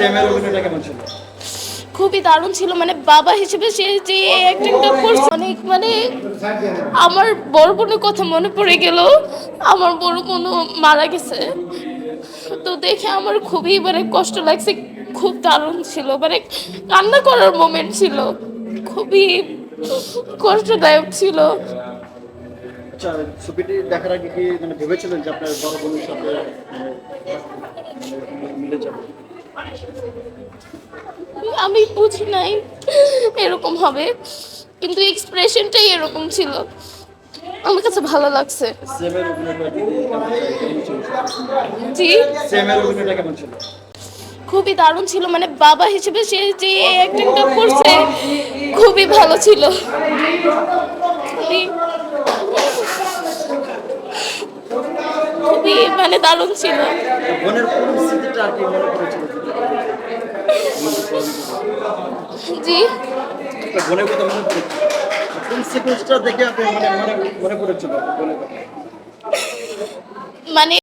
সেমের অভিনয়টা কেমন ছিল? খুবই দারুণ ছিল। মানে বাবা হিসেবে সে যে অ্যাক্টিংটা করছে অনেক মানে আমার বড় বোনের কথা মনে পড়ে গেল। আমার বড় বোনও মারা গেছে। তো দেখে আমার খুবই মানে কষ্ট লাগছে। খুব দারুণ ছিল। মানে কান্না করার মোমেন্ট ছিল। খুবই কষ্টদায়ক ছিল। আচ্ছা ছবিটি দেখার আগে কি মানে ভেবেছিলেন যে আপনার বড় বোনের সাথে মিলে যাবে? আমি বুঝি নাই, এরকম হবে। কিন্তু এক্সপ্রেশনটাই এরকম ছিল। আমার কাছে ভালো লাগছে। জি? খুবই দারুণ ছিল। মানে বাবা হিসেবে সে যে অ্যাক্টিংটা করছে, খুবই ভালো ছিল খুবই খুবই মানে দারুণ ছিল। মনে জি। বোনের কথা মনে পড়েছিল। কোন সিকোয়েন্সটা দেখে আপনি মানে মনে মনে পড়েছিল মানে